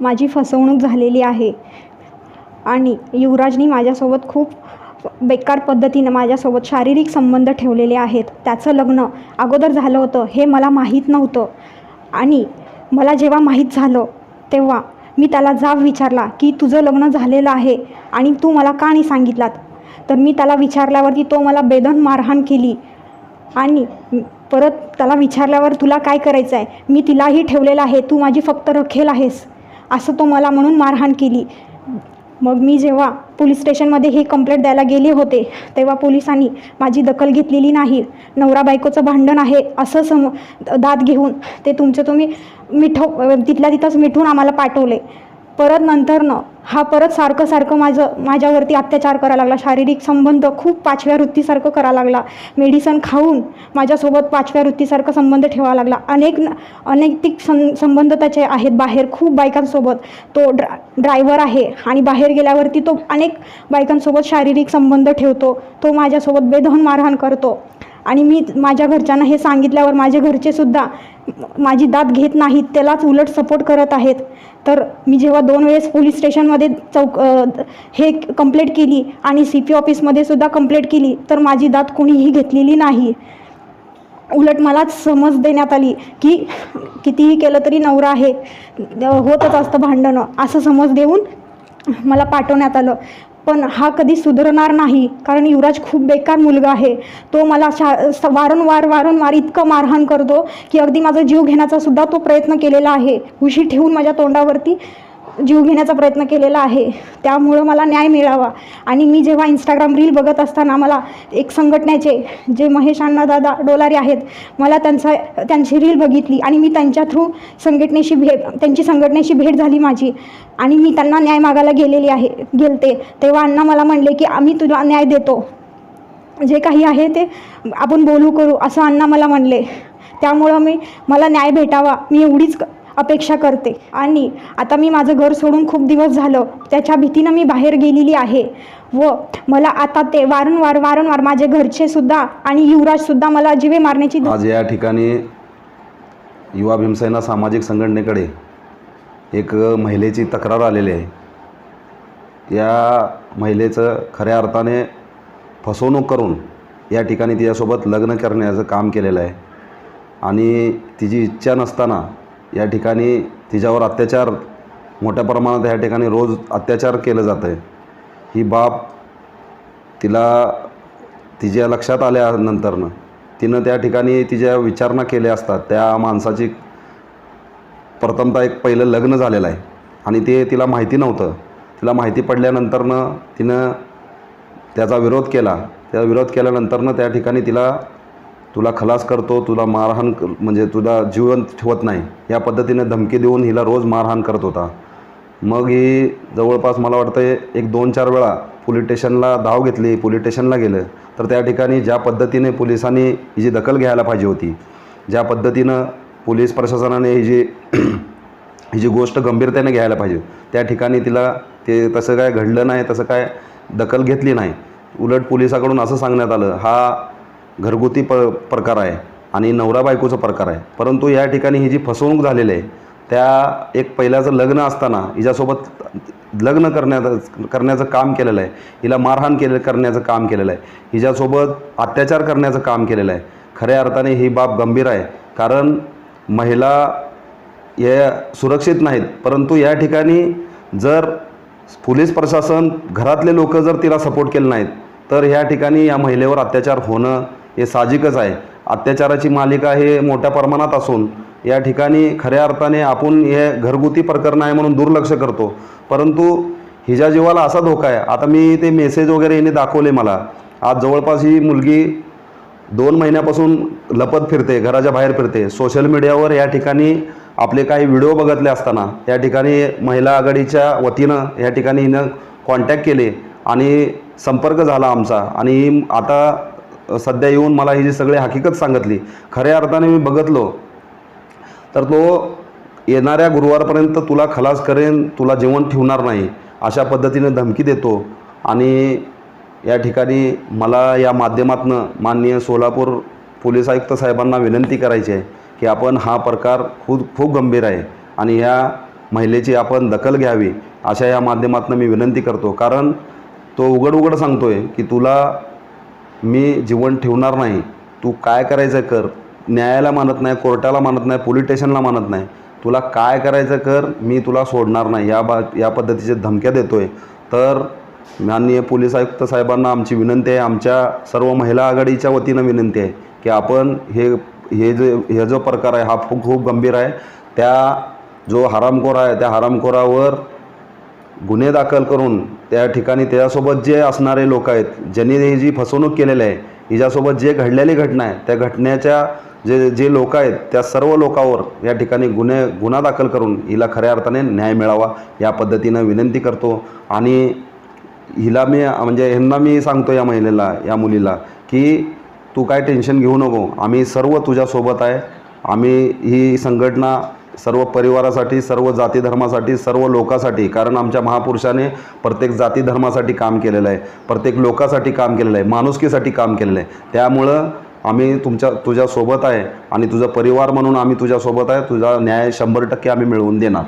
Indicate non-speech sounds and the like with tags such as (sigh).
माझी फसवणूक झालेली आहे. आणि युवराजनी माझ्यासोबत खूप बेकार पद्धतीनं माझ्यासोबत शारीरिक संबंध ठेवलेले आहेत. त्याचं लग्न अगोदर झालं होतं हे मला माहीत नव्हतं. आणि मला जेव्हा माहीत झालं तेव्हा मी त्याला जाब विचारला की तुझं लग्न झालेलं आहे आणि तू मला का नाही सांगितलात? तर मी त्याला विचारल्यावरती तो मला बेदन मारहाण केली आणि परत त्याला विचारल्यावर तुला काय करायचं आहे मी तिलाही ठेवलेलं आहे तू माझी फक्त रखेल आहेस. असं तो मला म्हणून मारहाण केली. मग मी जेव्हा पोलीस स्टेशनमध्ये हे कंप्लेंट द्यायला गेले होते तेव्हा पोलिसांनी माझी दखल घेतलेली नाही. नवरा बायकोचं भांडण आहे असं सम दाद घेऊन ते तुमचं तुम्ही मिठव तिथल्या तिथंच मिठून आम्हाला पाठवले. परत नंतरनं हा परत सारखं सारखं माझं माझ्यावरती अत्याचार करायला लागला. शारीरिक संबंध खूप पाचव्या वृत्तीसारखं करायला लागला. मेडिसन खाऊन माझ्यासोबत पाचव्या वृत्तीसारखं संबंध ठेवावा लागला. अनेक अनैतिक सं संबंध त्याचे आहेत बाहेर खूप बायकांसोबत. तो ड्रा ड्रायव्हर आहे आणि बाहेर गेल्यावरती तो अनेक बायकांसोबत शारीरिक संबंध ठेवतो. तो माझ्यासोबत बेदहन मारहाण करतो. आणि मी माझ्या घरच्यांना हे सांगितल्यावर माझे घरचेसुद्धा माझी दाद घेत नाहीत त्यालाच उलट सपोर्ट करत आहेत. तर मी जेव्हा दोन वेळेस पोलीस स्टेशनमध्ये चौक हे कंप्लेंट केली आणि सी पी ऑफिसमध्ये सुद्धा कंप्लेंट केली तर माझी दाद कोणीही घेतलेली नाही. उलट मलाच समज देण्यात आली की कितीही केलं तरी नवरा आहे होतच असतं भांडणं असं समज देऊन मला पाठवण्यात आलं. पण हा कधी सुधारणार नाही कारण युवराज खूप बेकार मुलगा आहे. तो मला शा स- वारंवार वारंवार इतकं मारहाण करतो की अगदी माझा जीव घेण्याचा सुद्धा तो प्रयत्न केलेला आहे. उशी ठेवून माझ्या तोंडावरती जीव घेण्याचा प्रयत्न केलेला आहे. त्यामुळं मला न्याय मिळावा. आणि मी जेव्हा इंस्टाग्राम रील बघत असताना मला एक संघटनेचे जे महेश अण्णा दादा डोलारे आहेत मला त्यांचा त्यांची रील बघितली आणि मी त्यांच्या थ्रू संघटनेशी भेट त्यांची संघटनेशी भेट झाली माझी. आणि मी त्यांना न्याय मागायला गेलेली आहे गेलते. तेव्हा अण्णा मला म्हणले की आम्ही तुला न्याय देतो. जे काही आहे ते आपण बोलू करू असं अण्णा मला म्हणले. त्यामुळं मी मला न्याय भेटावा. मी एवढीच अपेक्षा करते. आणि आता मी माझं घर सोडून खूप दिवस झालं त्याच्या भीतीनं मी बाहेर गेलेली आहे. व मला आता ते वारंवार वारंवार माझे घरचे सुद्धा आणि युवराजसुद्धा मला जिवे मारण्याची आज या ठिकाणी युवा भीमसेना सामाजिक संघटनेकडे एक महिलेची तक्रार आलेली आहे. या महिलेचं खऱ्या अर्थाने फसवणूक करून या ठिकाणी तिच्यासोबत लग्न करण्याचं काम केलेलं आहे. आणि तिची इच्छा नसताना या ठिकाणी तिच्यावर अत्याचार मोठ्या प्रमाणात या ठिकाणी रोज अत्याचार केलं जातं आहे ही बाब तिला तिच्या लक्षात आल्यानंतरनं तिनं त्या ठिकाणी तिच्या विचारणा केल्या असतात. त्या माणसाची प्रथमतः एक पहिलं लग्न झालेलं आहे आणि ते तिला माहिती नव्हतं. तिला माहिती पडल्यानंतरनं तिनं त्याचा विरोध केला. त्या विरोध केल्यानंतरनं त्या ठिकाणी तिला तुला खलास करतो तुला मारहाण म्हणजे तुला जिवंत ठेवत नाही. या पद्धतीने धमकी देऊन हिला रोज मारहाण करत होता. मग ही जवळपास मला वाटतं एक दोन चार वेळा पोलीस स्टेशनला धाव घेतली पोलीस स्टेशनला गेलं. तर त्या ठिकाणी ज्या पद्धतीने पोलिसांनी हिची दखल घ्यायला पाहिजे होती ज्या पद्धतीनं पोलीस प्रशासनाने ही जी (clears throat) ही जी गोष्ट गंभीरतेने घ्यायला पाहिजे त्या ठिकाणी तिला ते तसं काय घडलं नाही तसं काय दखल घेतली नाही. उलट पोलिसाकडून असं सांगण्यात आलं हा घरगुती प प्रकार आहे आणि नवरा बायकोचा प्रकार आहे. परंतु या ठिकाणी ही जी फसवणूक झालेली आहे त्या एक पहिल्याचं लग्न असताना हिच्यासोबत लग्न करण्याचं करण्याचं काम केलेलं आहे. हिला मारहाण केले करण्याचं काम केलेलं आहे. हिच्यासोबत अत्याचार करण्याचं काम केलेलं आहे. खऱ्या अर्थाने ही बाब गंभीर आहे. कारण महिला या सुरक्षित नाहीत. परंतु या ठिकाणी जर पोलीस प्रशासन घरातले लोक जर तिला सपोर्ट केले नाहीत तर ह्या ठिकाणी या महिलेवर अत्याचार होणं हे साहजिकच आहे. अत्याचाराची मालिका हे मोठ्या प्रमाणात असून या ठिकाणी खऱ्या अर्थाने आपण हे घरगुती प्रकरण आहे म्हणून दुर्लक्ष करतो. परंतु हिच्या जीवाला असा धोका आहे. आता मी ते मेसेज वगैरे हिने दाखवले मला. आज जवळपास ही मुलगी दोन महिन्यापासून लपत फिरते घराच्या बाहेर फिरते. सोशल मीडियावर या ठिकाणी आपले काही व्हिडिओ बघितले असताना या ठिकाणी महिला आघाडीच्या वतीनं या ठिकाणी हिनं कॉन्टॅक्ट केले आणि संपर्क झाला आमचा. आणि आता सध्या येऊन मला ही जी सगळी हकीकत सांगितली खऱ्या अर्थाने मी बघितलो तर तो येणाऱ्या गुरुवारपर्यंत तुला खलास करेन तुला जेवण ठेवणार नाही अशा पद्धतीने धमकी देतो. आणि या ठिकाणी मला या माध्यमातनं माननीय सोलापूर पोलीस आयुक्त साहेबांना विनंती करायची आहे की आपण हा प्रकार खूप खूप गंभीर आहे आणि ह्या महिलेची आपण दखल घ्यावी अशा या माध्यमातून मी विनंती करतो. कारण तो उघड उघड सांगतो आहे की तुला मी जीवन ठेवणार नाही. तू काय करायचं कर? न्यायाला मानत नाही कोर्टाला मानत नाही पोलीस स्टेशनला मानत नाही. तुला काय करायचं कर? मी तुला सोडणार नाही. या बा या पद्धतीच्या धमक्या देतो आहे तर माननीय पोलीस आयुक्त साहेबांना आमची विनंती आहे. आमच्या सर्व महिला आघाडीच्या वतीनं विनंती आहे की आपण हे हे जे हे जो प्रकार आहे हा खूप खूप गंभीर आहे. त्या जो हरामखोर आहे त्या हरामखोरावर गुन्हे दाखल करून त्या ठिकाणी त्याच्यासोबत जे असणारे लोक आहेत ज्यांनी ही जी फसवणूक केलेली आहे हिच्यासोबत जे घडलेली घटना आहे त्या घटनेच्या जे जे लोक आहेत त्या सर्व लोकांवर या ठिकाणी गुन्हे गुन्हा दाखल करून हिला खऱ्या अर्थाने न्याय मिळावा या पद्धतीनं विनंती करतो. आणि हिला मी म्हणजे ह्यांना मी सांगतो या महिलेला या मुलीला की तू काय टेन्शन घेऊ नको आम्ही सर्व तुझ्यासोबत आहे आम्ही ही संघटना सर्व परिवारासाठी सर्व जाती धर्मासाठी सर्व लोकासाठी कारण आमच्या महापुरुषाने प्रत्येक जाती धर्मासाठी काम केलेलं आहे. प्रत्येक लोकासाठी काम केलेलं आहे. माणुसकीसाठी काम केलेलं आहे. त्यामुळं आम्ही तुमच्या तुझ्यासोबत आहे आणि तुझा परिवार म्हणून आम्ही तुझ्यासोबत आहे. तुझा न्याय शंभर टक्के आम्ही मिळवून देणार.